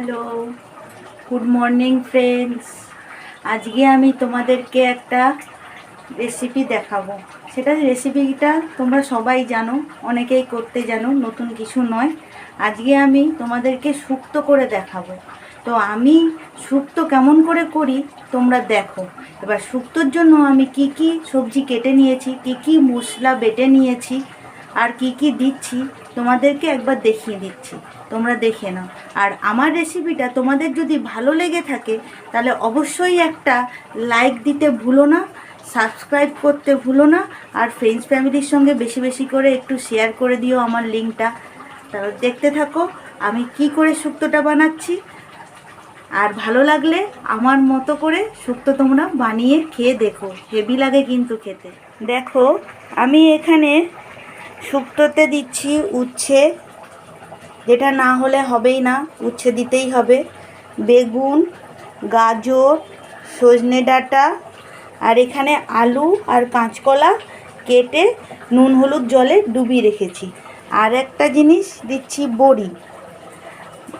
Hello. Good morning friends আজকে আমি তোমাদেরকে একটা রেসিপি দেখাবো। সেটা রেসিপিটা তোমরা সবাই জানো, অনেকেই করতে জানো, নতুন কিছু নয়। আজকে আমি তোমাদেরকে সুক্ত করে দেখাবো। তো আমি শুক্তো কেমন করে করি, তোমরা দেখো। এবার শুক্তোর জন্য আমি কি কি সবজি কেটে নিয়েছি, কি কি মশলা বেটে নিয়েছি, আর কি কি দিচ্ছি তোমাদেরকে একবার দেখিয়ে দিচ্ছি। তোমরা দেখে নাও। আর আমার রেসিপিটা তোমাদের যদি ভালো লেগে থাকে, তাহলে অবশ্যই একটা লাইক দিতে ভুলো না সাবস্ক্রাইব করতে ভুলো না, আর ফ্রেন্ডস ফ্যামিলির সঙ্গে বেশি বেশি করে একটু শেয়ার করে দিও আমার লিঙ্কটা তাহলে দেখতে থাকো, আমি কি করে শুক্তোটা বানাচ্ছি। আর ভালো লাগলে আমার মতো করে শুক্তো তোমরা বানিয়ে খেয়ে দেখো। হেভি লাগে কিন্তু খেতে। দেখো, আমি এখানে শুক্তোতে দিচ্ছি উচ্ছে। যেটা না হলে হবেই না, উচ্ছে দিতেই হবে। বেগুন, গাজর, সজনে ডাঁটা, আর এখানে আলু আর কাঁচকলা কেটে নুন হলুদ জলে ডুবিয়ে রেখেছি। আর একটা জিনিস দিচ্ছি বড়ি।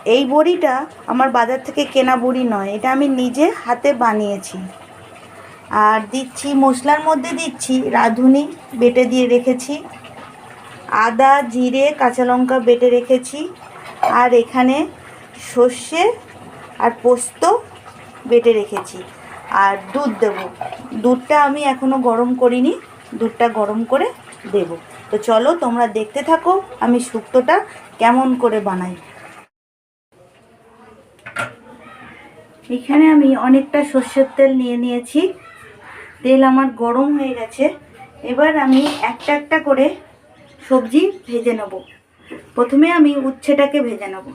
এই বড়িটা আমার বাজার থেকে কেনা বড়ি নয়, এটা আমি নিজে হাতে বানিয়েছি। আর দিচ্ছি, মশলার মধ্যে দিচ্ছি রাঁধুনি, বেটে দিয়ে রেখেছি। আদা, জিরে, কাঁচা লঙ্কা বেটে রেখেছি। আর এখানে সর্ষে আর পোস্ত বেটে রেখেছি। আর দুধ দেব। দুধটা আমি এখনও গরম করিনি। দুধটা গরম করে দেব। তো চলো তোমরা দেখতে থাকো আমি শুক্তোটা কেমন করে বানাই। এখানে আমি অনেকটা সর্ষের তেল নিয়ে নিয়েছি। তেল আমার গরম হয়ে গেছে। এবার আমি একটা একটা করে সবজি ভেজে নেব। প্রথমে আমি উচ্ছেটাকে ভেজে নেব।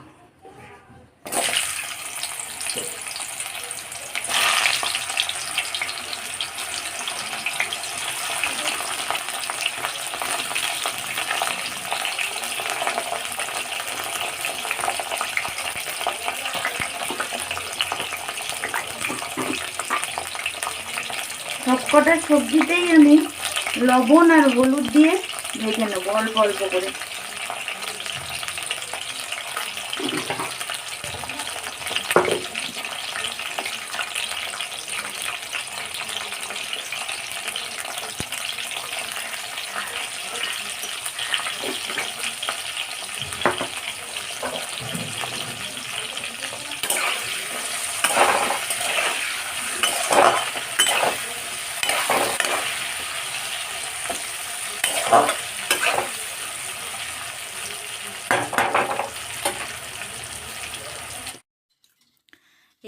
সবকটা সবজিতেই আমি লবণ আর হলুদ দিয়ে ভেজে নেব অল্প অল্প করে।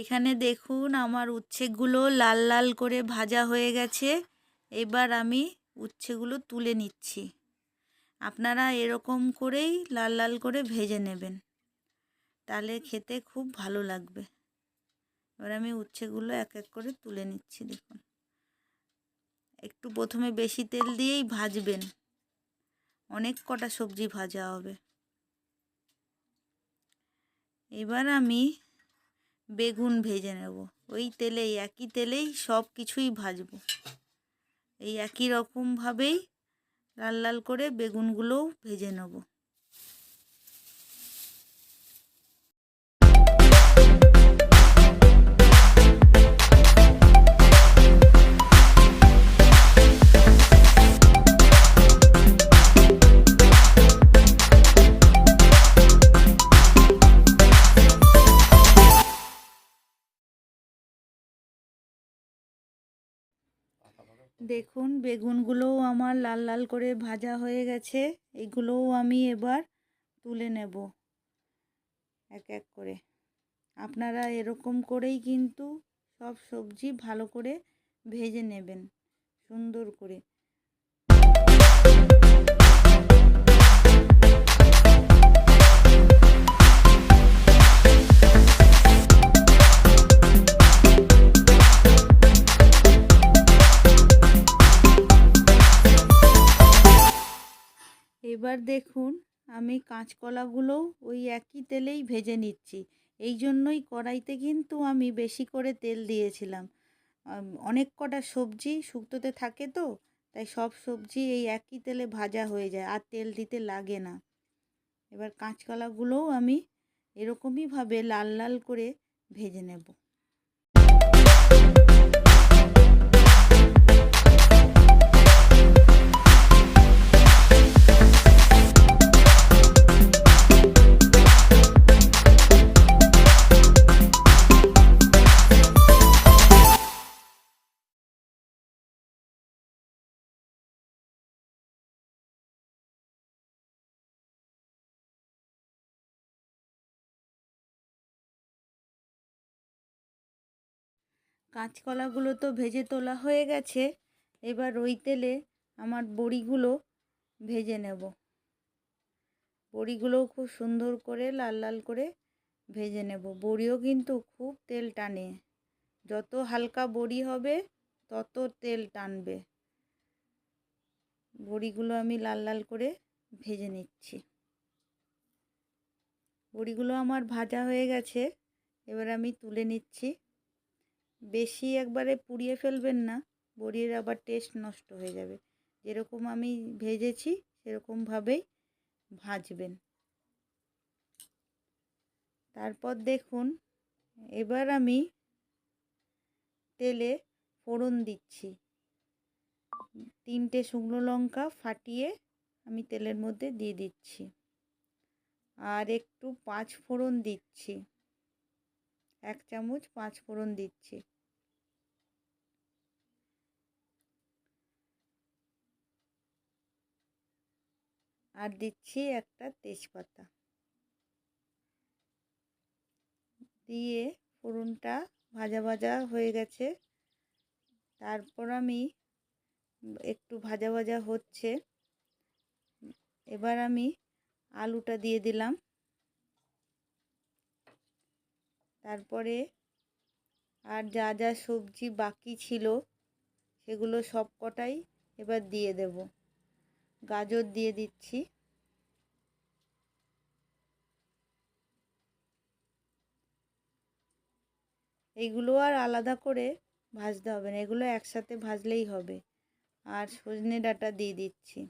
এখানে দেখুন আমার উচ্ছেগুলো লাল লাল করে ভাজা হয়ে গেছে। এবার আমি উচ্ছেগুলো তুলে নিচ্ছি। আপনারা এরকম করেই লাল লাল করে ভেজে নেবেন। তাহলে খেতে খুব ভালো লাগবে। এবার আমি উচ্ছেগুলো এক এক করে তুলে নিচ্ছি, দেখুন। একটু প্রথমে বেশি তেল দিয়েই ভাজবেন। অনেক কটা সবজি ভাজা হবে। এবার আমি বেগুন ভেজে নেব। ওই তেলেই, একই তেলেই সব কিছুই ভাজব। এই একই রকমভাবেই লাল লাল করে বেগুনগুলোও ভেজে নেব। দেখুন, বেগুনগুলোও আমার লাল লাল করে ভাজা হয়ে গেছে। এগুলোও আমি এবার তুলে নেব এক এক করে। আপনারা এরকম করেই কিন্তু সব সবজি ভালো করে ভেজে নেবেন, সুন্দর করে। এবার দেখুন, আমি কাঁচকলাগুলোও ওই একই তেলেই ভেজে নিচ্ছি। এই জন্যই কড়াইতে কিন্তু আমি বেশি করে তেল দিয়েছিলাম। অনেক কটা সবজি শুক্তোতে থাকে তো, তাই সব সবজি এই একই তেলে ভাজা হয়ে যায়, আর তেল দিতে লাগে না। এবার কাঁচকলাগুলোও আমি এরকমইভাবে লাল লাল করে ভেজে নেব। কাঁচকলাগুলো তো ভেজে তোলা হয়ে গেছে, এবার ওই তেলে আমার বড়িগুলো ভেজে নেব। বড়িগুলোও খুব সুন্দর করে লাল লাল করে ভেজে নেব। বড়িও কিন্তু খুব তেল টানে। যত হালকা বড়ি হবে, তত তেল টানবে। বড়িগুলো আমি লাল লাল করে ভেজে নিচ্ছি। বড়িগুলো আমার ভাজা হয়ে গেছে, এবার আমি তুলে নিচ্ছি। বেশি একবারে পুড়িয়ে ফেলবেন না, বড়ির আবার টেস্ট নষ্ট হয়ে যাবে। যেরকম আমি ভেজেছি সেরকমভাবেই ভাজবেন। তারপর দেখুন, এবার আমি তেলে ফোড়ন দিচ্ছি। তিনটে শুকনো লঙ্কা ফাটিয়ে আমি তেলের মধ্যে দিয়ে দিচ্ছি। আর একটু পাঁচ ফোড়ন দিচ্ছি। এক চামচ পাঁচ ফোড়ন দিচ্ছি। আর দিচ্ছি একটা তেজপাতা। দিয়ে ফোড়নটা ভাজা ভাজা হয়ে গেছে। তারপর আমি একটু ভাজা ভাজা হচ্ছে। এবার আমি আলুটা দিয়ে দিলাম। তারপরে আর যা যা সবজি বাকি ছিল সেগুলো সব কটাই এবার দিয়ে দেব। গাজর দিয়ে দিচ্ছি। এইগুলো আর আলাদা করে ভাজতে হবে না, এগুলো একসাথে ভাজলেই হবে। আর সজনে ডাঁটা দিয়ে দিচ্ছি।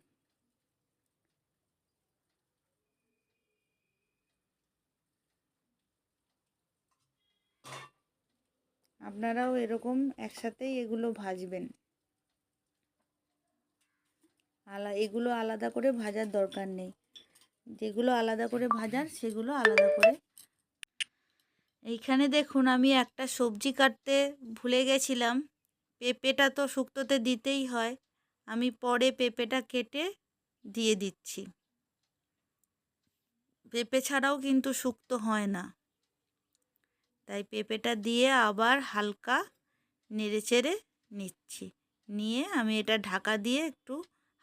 আপনারাও এরকম একসাথেই এগুলো ভাজবেন। আলা, এগুলো আলাদা করে ভাজার দরকার নেই। যেগুলো আলাদা করে ভাজার, সেগুলো আলাদা করে। এইখানে দেখুন, আমি একটা সবজি কাটতে ভুলে গেছিলাম। পেঁপেটা তো শুক্তোতে দিতেই হয়। আমি পরে পেঁপেটা কেটে দিয়ে দিচ্ছি। পেঁপে ছাড়াও কিন্তু শুক্তো হয় না। তাই পেঁপেটা দিয়ে আবার হালকা নেড়ে চেড়ে নিচ্ছি। নিয়ে আমি এটা ঢাকা দিয়ে একটু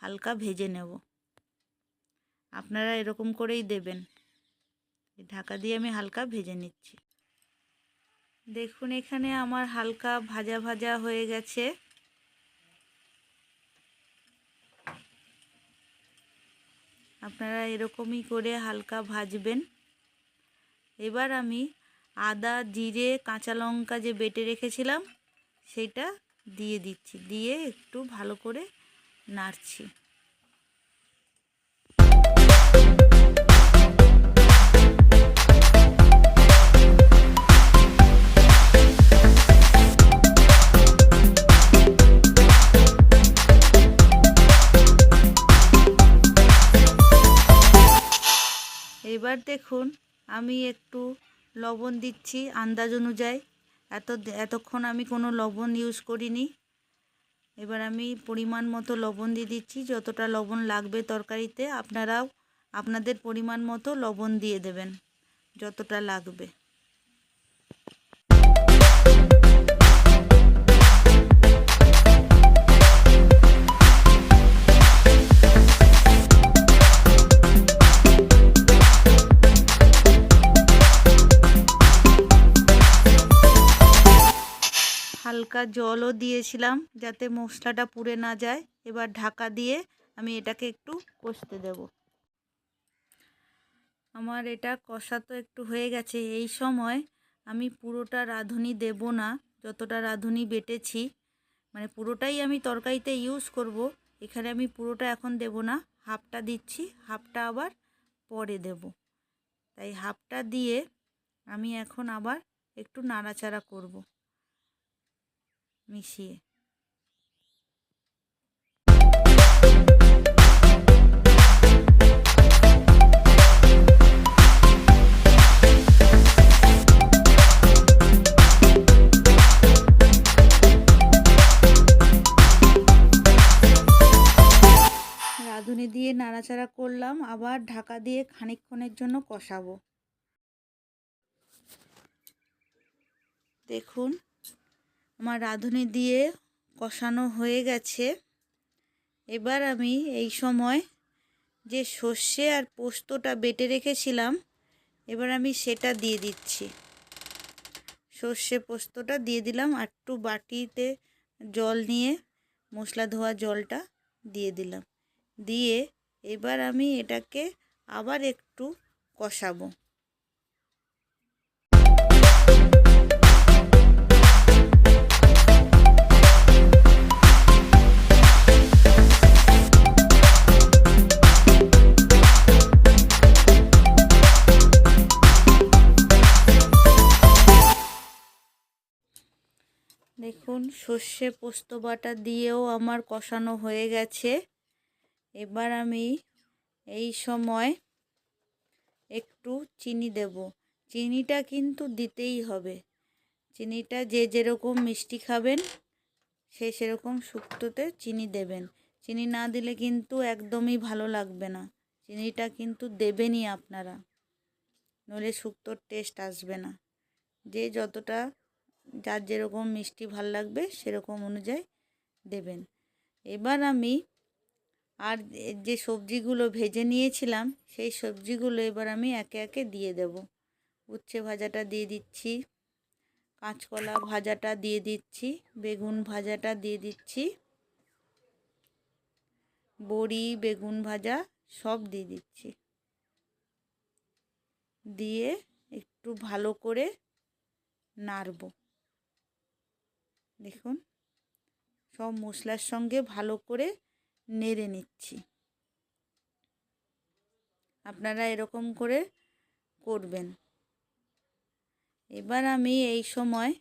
হালকা ভেজে নেব। আপনারা এরকম করেই দেবেন। ঢাকা দিয়ে আমি হালকা ভেজে নিচ্ছি। দেখুন, এখানে আমার হালকা ভাজা ভাজা হয়ে গেছে। আপনারা এরকমই করে হালকা ভাজবেন। এবার আমি আদা, জিরে, কাঁচা লঙ্কা যে বেটে রেখেছিলাম, সেটা দিয়ে দিচ্ছি। দিয়ে একটু ভালো করে নাড়ছি। এবার দেখুন, আমি একটু লবণ দিচ্ছি আন্দাজ অনুযায়ী। এত এতক্ষণ আমি কোনো লবণ ইউজ করিনি। এবার আমি পরিমাণ মতো লবণ দিয়ে দিচ্ছি। যতটা লবণ লাগবে তরকারিতে, আপনারাও আপনাদের পরিমাণ মতো লবণ দিয়ে দেবেন, যতটা লাগবে। হালকা জলও দিয়েছিলাম যাতে মশলাটা পুড়ে না যায়। এবার ঢাকা দিয়ে আমি এটাকে একটু কষতে দেব। আমার এটা কষা তো একটু হয়ে গেছে। এই সময় আমি পুরোটা রাঁধুনি দেব না, যতটা রাঁধুনি বেটেছি। মানে পুরোটাই আমি তরকারিতে ইউজ করব। এখানে আমি পুরোটা এখন দেব না, হাফটা দিচ্ছি, হাফটা আবার পরে দেব। তাই হাফটা দিয়ে আমি এখন আবার একটু নাড়াচাড়া করব। মিশিয়ে। রাঁধুনি দিয়ে নাড়াচাড়া করলাম আবার ঢাকা দিয়ে খানিকক্ষণের জন্য কষাবো। দেখুন আমার রাঁধুনি দিয়ে কষানো হয়ে গেছে। এবার আমি এই সময় যে সর্ষে আর পোস্তটা বেটে রেখেছিলাম, এবার আমি সেটা দিয়ে দিচ্ছি। সর্ষে পোস্তটা দিয়ে দিলাম আর একটু বাটিতে জল নিয়ে মশলা ধোয়া জলটা দিয়ে দিলাম। দিয়ে এবার আমি এটাকে আবার একটু কষাবো। সর্ষে পোস্ত বাটা দিয়েও আমার কষানো হয়ে গেছে। এবার আমি এই সময় একটু চিনি দেব। চিনিটা কিন্তু দিতেই হবে। চিনিটা যে যেরকম মিষ্টি খাবেন, সে সেরকম শুক্তোতে চিনি দেবেন। চিনি না দিলে কিন্তু একদমই ভালো লাগবে না। চিনিটা কিন্তু দেবেনই আপনারা। নইলে শুক্তোর টেস্ট আসবে না। যে যতটা যার যেরকম মিষ্টি ভালো লাগবে সেরকম অনুযায়ী দেবেন। এবার আমি আর যে সবজিগুলো ভেজে নিয়েছিলাম, সেই সবজিগুলো এবার আমি একে একে দিয়ে দেব। উচ্ছে ভাজাটা দিয়ে দিচ্ছি, কাঁচকলা ভাজাটা দিয়ে দিচ্ছি, বেগুন ভাজাটা দিয়ে দিচ্ছি, বড়ি, বেগুন ভাজা সব দিয়ে দিচ্ছি। দিয়ে একটু ভালো করে নাড়ব। দেখুন, সব মশলার সঙ্গে ভালো করে নেড়ে নিচ্ছি। আপনারা এরকম করে করবেন। এবার আমি এই সময়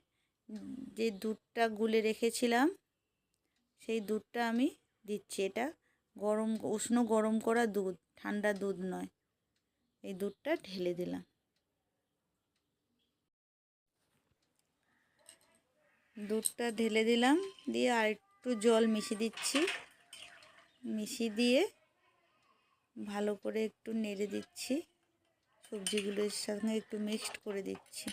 যে দুধটা গুলে রেখেছিলাম, সেই দুধটা আমি দিচ্ছি। এটা গরম, উষ্ণ গরম করা দুধ, ঠান্ডা দুধ নয়। এই দুধটা ঢেলে দিলাম। দুধটা ঢেলে দিলাম, দিয়ে আর একটু জল মিশিয়ে দিচ্ছি। মিশিয়ে দিয়ে ভালো করে একটু নেড়ে দিচ্ছি। সবজিগুলোর সঙ্গে একটু মিক্সড করে দিচ্ছি।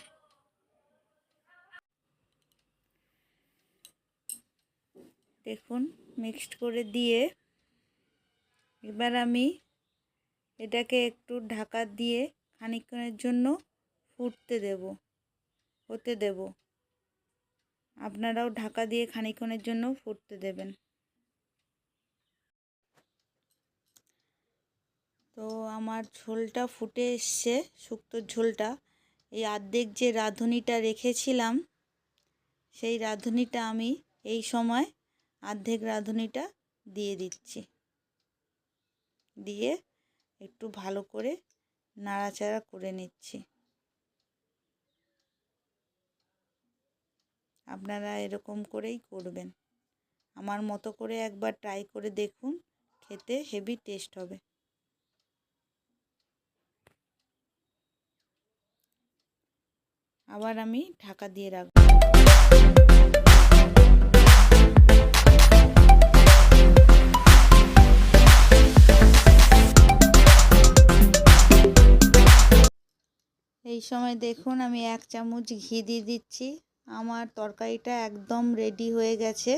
দেখুন মিক্সড করে দিয়ে এবার আমি এটাকে একটু ঢাকা দিয়ে খানিকক্ষণের জন্য ফুটতে দেব, হতে দেব। আপনারাও ঢাকা দিয়ে খানিকক্ষণের জন্য ফুটতে দেবেন। তো আমার ঝোলটা ফুটে এসছে শুক্তোর ঝোলটা। এই আর্ধেক যে রাঁধুনিটা রেখেছিলাম, সেই রাঁধুনিটা আমি এই সময় আর্ধেক রাঁধুনিটা দিয়ে দিচ্ছি। দিয়ে একটু ভালো করে নাড়াচাড়া করে নিচ্ছি। আপনারা এরকম করেই করবেন। আমার মতো করে একবার ট্রাই করে দেখুন, খেতে হেভি টেস্ট হবে। আবার আমি ঢাকা দিয়ে রাখব এই সময় দেখুন আমি এক চামচ ঘি দিয়ে দিচ্ছি। আমার তরকারিটা একদম রেডি হয়ে গেছে।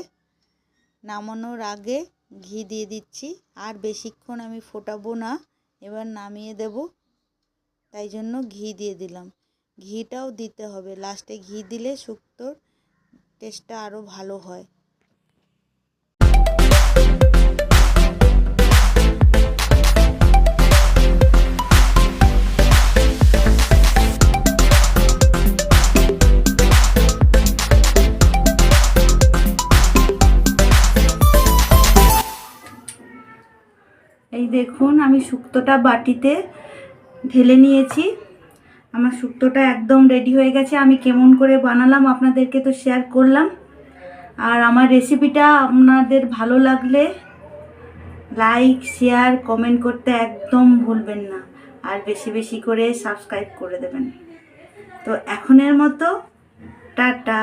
নামানোর আগে ঘি দিয়ে দিচ্ছি, আর বেশিক্ষণ আমি ফোটাবো না, এবার নামিয়ে দেব। তাই জন্য ঘি দিয়ে দিলাম। ঘিটাও দিতে হবে। লাস্টে ঘি দিলে শুক্তোর টেস্টটা আরও ভালো হয়। দেখুন, আমি শুক্তোটা বাটিতে ঢেলে নিয়েছি। আমার শুক্তোটা একদম রেডি হয়ে গেছে। আমি কেমন করে বানালাম আপনাদেরকে তো শেয়ার করলাম। আর আমার রেসিপিটা আপনাদের ভালো লাগলে লাইক শেয়ার কমেন্ট করতে একদম ভুলবেন না। আর বেশি বেশি করে সাবস্ক্রাইব করে দেবেন। তো এখনের মতো, টাটা!